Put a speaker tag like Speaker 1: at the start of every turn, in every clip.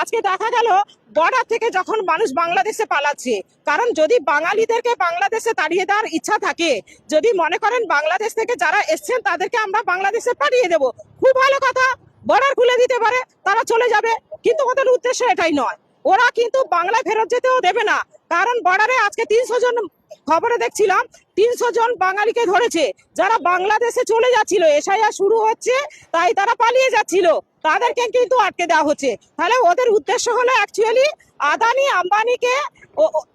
Speaker 1: আজকে দেখা গেল বর্ডার থেকে যখন মানুষ বাংলাদেশে পালাচ্ছে, কারণ যদি বাঙালিদেরকে বাংলাদেশে তাড়িয়ে দেওয়ার ইচ্ছা থাকে, যদি মনে করেন বাংলাদেশ থেকে যারা এসছেন তাদেরকে আমরা বাংলাদেশে পাঠিয়ে দেব, খুব ভালো কথা বর্ডার খুলে দিতে পারে, তারা চলে যাবে, কিন্তু ওদের উদ্দেশ্য এটাই নয়। ওরা কিন্তু বাংলা ফেরত যেতেও দেবে না, কারণ বর্ডারে আজকে তিনশো জন খবরে দেখছিলাম, তিনশো জন বাঙালিকে ধরেছে, যারা বাংলাদেশে চলে যাচ্ছিল এসআইআর শুরু হচ্ছে, তাই তারা পালিয়ে যাচ্ছিল। তাদেরকে কিন্তু আটকে দেওয়া হচ্ছে তাহলে ওদের উদ্দেশ্য হলো অ্যাকচুয়ালি আদানি আম্বানিকে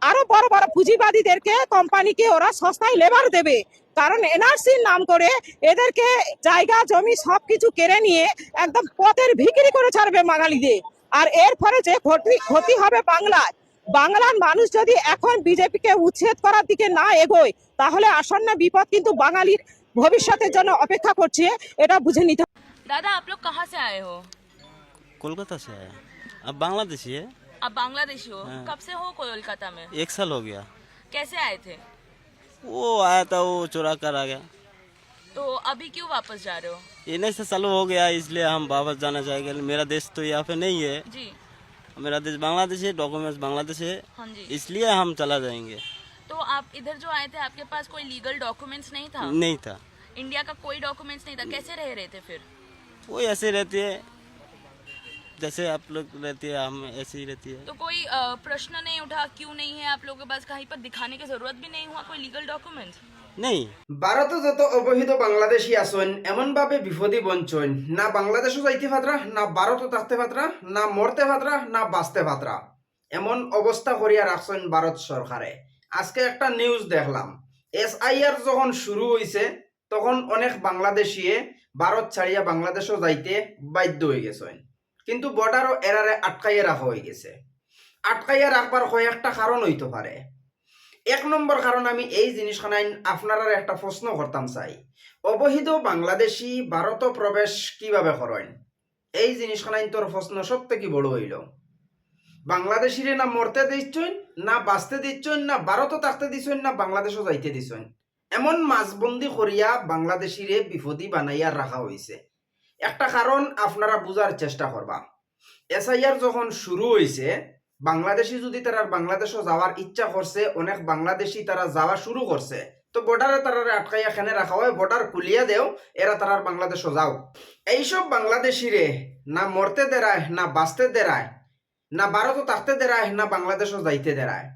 Speaker 1: আরও বড় বড় পুঁজিবাদীদেরকে কোম্পানিকে ওরা সস্তায় লেবার দেবে কারণ এনআরসির নাম করে এদেরকে জায়গা, জমি সবকিছু কেড়ে নিয়ে একদম পথের ভিকিরি করে ছাড়বে বাঙালিদের আর এর ফলে যে ক্ষতি ক্ষতি হবে বাংলায় বাংলার মানুষ যদি এখন বিজেপিকে উচ্ছেদ করার দিকে না এগোয়, তাহলে আসন্ন বিপদ কিন্তু বাঙালির ভবিষ্যতের জন্য অপেক্ষা করছে, এটা বুঝে নিতে।
Speaker 2: दादा आप लोग कहाँ से आए हो?
Speaker 3: कोलकाता से आया अब बांग्लादेशी है?
Speaker 2: आप बांग्लादेशी हो?
Speaker 3: हाँ।
Speaker 2: कब से हो कोलकाता में?
Speaker 3: एक साल हो गया।
Speaker 2: कैसे आए थे?
Speaker 3: वो आया था वो चुरा कर आ गया।
Speaker 2: तो अभी क्यों वापस जा रहे हो?
Speaker 3: इन्हीं से चालू हो गया इसलिए हम वापस जाना चाहेंगे। मेरा देश तो यहाँ पे नहीं है।
Speaker 2: जी।
Speaker 3: मेरा देश बांग्लादेश है डॉक्यूमेंट्स बांग्लादेश है।
Speaker 2: हाँ जी।
Speaker 3: इसलिए हम चला जाएँगे।
Speaker 2: तो आप इधर जो आए थे आपके पास कोई लीगल डॉक्यूमेंट्स नहीं था?
Speaker 3: नहीं था।
Speaker 2: इंडिया का कोई डॉक्यूमेंट्स नहीं था। कैसे रह रहे थे फिर?
Speaker 3: वो ऐसे रहती है जैसे आप लोग रहती है हम ऐसे ही रहती है
Speaker 2: तो कोई अ, प्रश्न नहीं उठा क्यों नहीं है आप लोगों के पास कहीं पर दिखाने की जरूरत भी नहीं हुआ कोई लीगल डॉक्यूमेंट्स
Speaker 3: नहीं
Speaker 4: ভারতে যত অবহিত বাংলাদেশি আছেন এমনভাবে বিপদী বঞ্চন না বাংলাদেশও যাইতে পাত্রা না ভারতও থাকতে পাত্রা না মরতে পাত্রা না বাঁচতে পাত্রা এমন অবস্থা করিয়া রাখছেন ভারত সরকারে আজকে একটা নিউজ দেখলাম এসআইআর যখন শুরু হয়েছে তখন অনেক বাংলাদেশিয়ে ভারত ছাড়িয়া বাংলাদেশও যাইতে বাধ্য হয়ে গেছেন কিন্তু বর্ডারও এরারে আটকাইয়া রাখা হয়ে গেছে। আটকাইয়া রাখবার কয়েকটা কারণ হইতে পারে। এক নম্বর কারণ আমি এই জিনিসখানাই আপনারা একটা প্রশ্ন করতাম চাই। অবহিত বাংলাদেশি ভারত প্রবেশ কীভাবে করেন? এই জিনিসখানাই তোর প্রশ্ন সব থেকে বড় হইল? বাংলাদেশিরে না মরতে দিচ্ছেন, না বাঁচতে দিচ্ছেন, না ভারতও থাকতে দিচ্ছেন, না বাংলাদেশও যাইতে দিচ্ছেন। এমন মাঝবন্দি করিয়া বাংলাদেশিরে বিপদী বানাইয়া রাখা হয়েছে একটা কারণ আপনারা বুঝার চেষ্টা করবা। এসআইআর যখন শুরু হয়েছে বাংলাদেশি যদি তারা বাংলাদেশও যাওয়ার ইচ্ছা করছে, অনেক বাংলাদেশি তারা যাওয়া শুরু করছে, তো বর্ডারে তারা আটকাইয়া এখানে রাখা হয় বর্ডার খুলিয়া দেও, এরা তারার বাংলাদেশও যাও। এইসব বাংলাদেশিরে না মরতে দেরায়, না বাঁচতে দেরায়, না ভারতও থাকতে দেরায়, না বাংলাদেশও যাইতে দেরায়।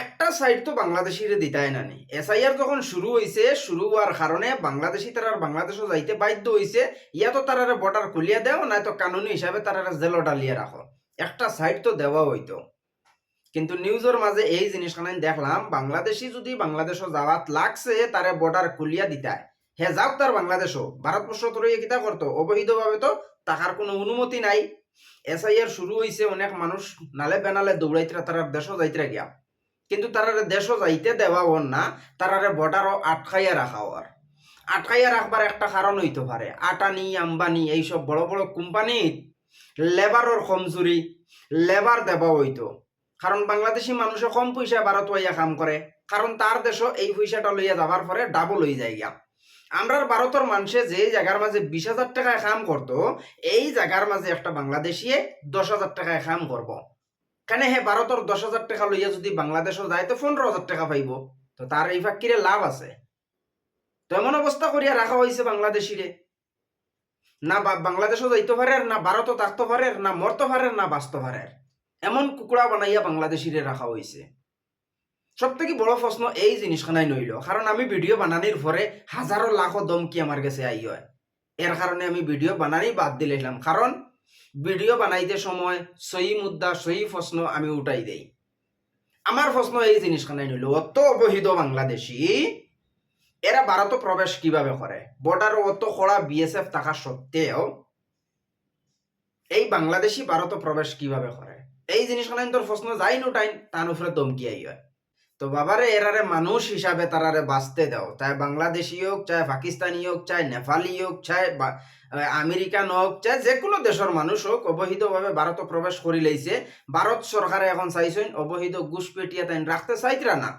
Speaker 4: একটা সাইড তো বাংলাদেশিরে দিতাই না নি এসআইআর যখন শুরু হয়েছে শুরু হওয়ার কারণে বাংলাদেশি তারা বাংলাদেশও যাইতে বাধ্য হয়েছে ইয়া তো তারা বর্ডার খুলিয়া দেও না তো কানুনি হিসাবে তারা জেলো ডালিয়ে রাখো। একটা সাইড তো দেওয়া হইতো। কিন্তু নিউজের মাঝে এই জিনিসখানে দেখলাম, বাংলাদেশি যদি বাংলাদেশও যাওয়াত লাগছে, তারে বর্ডার খুলিয়া দিতায় হে যাওক তার বাংলাদেশও, ভারতবর্ষ তোর ইয়ে কিতা করতো? অবৈধভাবে তো টাকার কোনো অনুমতি নাই। এসআইআর শুরু হয়েছে অনেক মানুষ নালে বেনালে দৌড়াইতরা তারা দেশও যাইতরা গিয়া। কিন্তু তারারে দেশও যাইতে দেওয়া হন না তারারে বর্ডারও আটকাইয়া রাখা হওয়ার আটকাইয়া রাখবার একটা কারণ হইতে পারে, আটানি, আম্বানি এইসব বড় বড় কোম্পানি লেবারর কমজুরি লেবার দেওয়া হইতো। কারণ বাংলাদেশি মানুষে কম পয়সা ভারত হইয়া কাম করে, কারণ তার দেশও এই পয়সাটা লইয়া যাবার পরে ডাবল হয়ে যায় গিয়া। আমরা ভারতের মানুষে যে জায়গার মাঝে বিশ হাজার টাকায় কাম করতো, এই জায়গার মাঝে একটা বাংলাদেশিয়ে দশ হাজার টাকায় কাম করব। কেন হে ভারতের দশ হাজার টাকা লইয়া যদি বাংলাদেশও যায়, তো পনেরো হাজার টাকা পাইব। তো তার এই ফাঁকিরে লাভ আছে। তো এমন অবস্থা করিয়া রাখা হয়েছে বাংলাদেশিরে না বাংলাদেশও যাইতে পারে না ভারতও থাকতে পারে না মরতে পারে না বাঁচতে পারে এমন কুকুড়া বানাইয়া বাংলাদেশিরে রাখা হয়েছে সব থেকে বড় প্রশ্ন এই জিনিসখানাই নইল। কারণ আমি ভিডিও বানানির পরে হাজারো লাখো দমকি আমার কাছে আই হয়। এর কারণে আমি ভিডিও বানানি বাদ দিলাম কারণ ভিডিও বানাইতে সময় সহি মুদ্রা সহি প্রশ্ন আমি উঠাই দেই। আমার প্রশ্ন এই জিনিসখানাই নইল অত অবহিত বাংলাদেশি, এরা ভারত প্রবেশ কীভাবে করে? বর্ডার অত কড়া বিএসএফ থাকা সত্ত্বেও এই বাংলাদেশি ভারত প্রবেশ কীভাবে করে? এই জিনিসখানে তোর প্রশ্ন যাই নোটাই, তার উপরে দমকি আই হয়। তো বাবারে, এরারে মানুষ হিসাবে তারারে বাঁচতে দাও। চাই বাংলাদেশি হোক চাই পাকিস্তানি হোক চাই নেপালি হোক চাই আমেরিকান হোক চাই যে কোনো দেশের মানুষ হোক অবহিতভাবে ভারত প্রবেশ করি লাইছে। ভারত সরকারে এখন চাইছেন অবহিত ঘুষপেটিয়া তাই রাখতে চাইতরা না।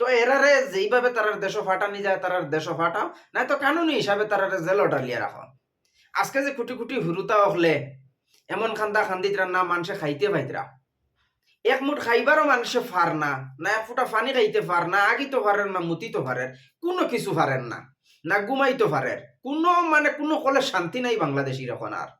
Speaker 4: তো এরারে যেইভাবে তারার দেশ ফাটানি যায়, তারার দেশ ফাটাও নাই তো কানুনি হিসাবে তারারে জেল ডালিয়ে রাখো। আজকে যে কুটি কুটি হুরুতা হলে, এমন খান্দা খান্দিতরা না মানুষে খাইতে পাইতরা। এক মুঠ খাইবারও মানুষে ফার না না এক ফুটা পানি খাইতে পার না আগিতে পারেন না মুতিতে পারেন কোনো কিছু পারেন না না ঘুমাইতে পারেন কোনো মানে কোনো কলে শান্তি নাই বাংলাদেশির এখন আর।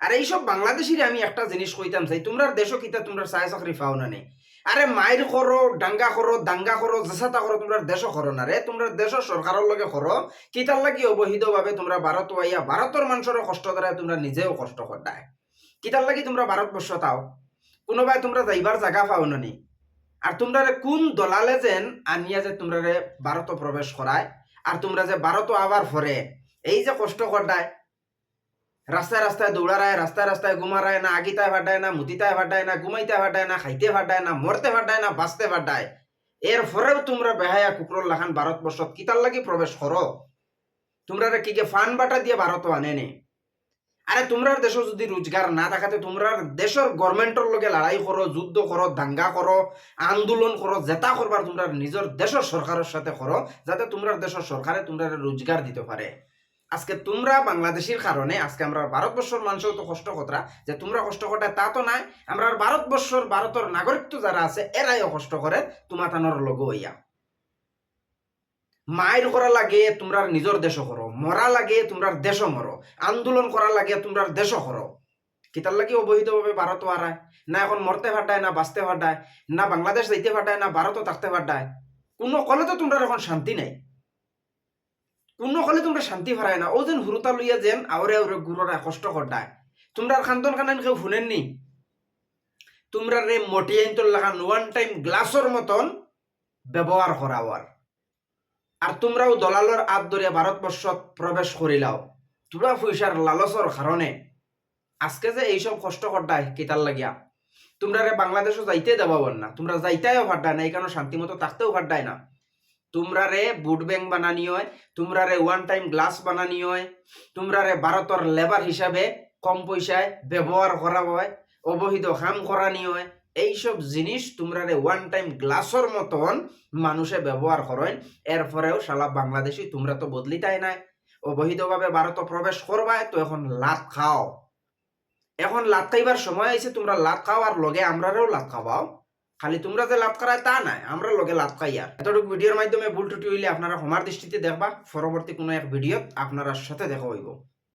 Speaker 4: আর এইসব বাংলাদেশির আমি একটা জিনিস কইতাম চাই তোমরা দেশও কিতা তোমরা চায় চাকরি পাও না নেই আরে মায়ের করো, ডাঙ্গা করো, দাঙ্গা করো জেসাতা করো তোমরা দেশও করো না রে তোমরা দেশ সরকারের লগে করো কিতার লাগি অবহিত ভাবে তোমরা ভারত আইয়া ভারতের মানুষেরও কষ্ট দ্বারা তোমরা নিজেও কষ্ট করদায় কিতার লাগি তোমরা ভারতবর্ষ তাও কোনোবাই তোমরা যাইবার জায়গা পাও না আর তোমরা কোন দলালে যেন আনিয়া যে তোমরা ভারত প্রবেশ করায় আর তোমরা যে ভারত আবার ফরে এই যে কষ্ট করদায় রাস্তায় রাস্তায় দৌড়ারায় রাস্তায় রাস্তায় ঘুমারায় না আগিতায় ভাডায় না মুতিতায় ভাডায় না ঘুমাইতে ভাডায় না, খাইতে ভাডায় না মরতে ভাডায় না, বাঁচতে ভাডায় এর পরেও তোমরা বেহায়া কুকুরর লাখান ভারতবর্ষ কিতার লাগি প্রবেশ করো তোমরা কি কে ফান বাটা দিয়ে ভারত আনে নে আরে তোমরার দেশ যদি রোজগার না থাকাতে তোমরার দেশের গভর্নমেন্টর লগে লড়াই করো, যুদ্ধ করো, দাঙ্গা করো, আন্দোলন করো, জেতা করবার তোমরা নিজের দেশের সরকারের সাথে করো, যাতে তোমরা দেশের সরকারে তোমরা রোজগার দিতে পারে। আজকে তোমরা বাংলাদেশের কারণে, আজকে আমরা ভারতবর্ষের মানুষও তো কষ্ট কতরা যে তোমরা কষ্ট করতে তা তো নাই, আমরা ভারতবর্ষর, ভারতের নাগরিকত্ব যারা আছে এরাইও কষ্ট করে তোমাতানোর লগো হইয়া। মায়ের করা লাগে তোমরা নিজের দেশ করো। মরা লাগে তোমরা দেশ মরো আন্দোলন করা লাগে তোমরা দেশ করো কিতার লাগে অবহিতভাবে ভারত হারায় না এখন মরতে ফাটায় না বাঁচতে ফাটায় না বাংলাদেশ যাইতে ফাটায় না ভারতও থাকতে ফাটায় কোনো কলে তো তোমরা এখন শান্তি নাই। কোনো কলে তোমরা শান্তি হারায় না। ও যেন হুরুতা লইয়া যেন আওরে আওরে গুড়রা কষ্ট করডায় তোমরা খান্দন খানান কেউ শুনেননি তোমরা রে মটিয়াইন্তর লাগান ওয়ান টাইম গ্লাসর মতন ব্যবহার করাওয়ার আর তোমরাও দলালর আত ধরিয়া ভারতবর্ষত প্রবেশ করিলাও তোমরা পয়সার লালসর কারণে আজকে যে এইসব কষ্ট করডায় কিতার লাগিয়া। তোমরা রে বাংলাদেশও যাইতে দেওয়া না। তোমরা যাইতেও ফাড্ডায় না, এই কারণে শান্তি মতো থাকতেও ফাড্ডায় না। তোমরা রে বুট ব্যাংক বানানি হয় তোমরা রে ওয়ান টাইম গ্লাস বানানি হয় তোমরা রে ভারতের লেবার হিসাবে কম পয়সায় ব্যবহার করা হয়, অবহিত কাম করানি হয় এইসব জিনিস তোমরা ওয়ান টাইম গ্লাসর মতন মানুষে ব্যবহার করেন এরপরেও শালা বাংলাদেশি, তোমরা তো বদলিতাই নাই। অবহিতভাবে ভারত প্রবেশ করবায় তো এখন লাত খাও। এখন লাত খাইবার সময় আইছে তোমরা লাত খাও আর লগে আমরারেও লাত খাওয়াও খালি তোমরা যে লাভ করায় তা নাই, আমরা লগে লাভ খাই আর এতটুকু ভিডিওর মাধ্যমে ভুল টুটি হইলে আপনারা সমার দৃষ্টিতে দেখবা। পরবর্তী কোনো এক ভিডিওত আপনারা সাথে দেখা হইব।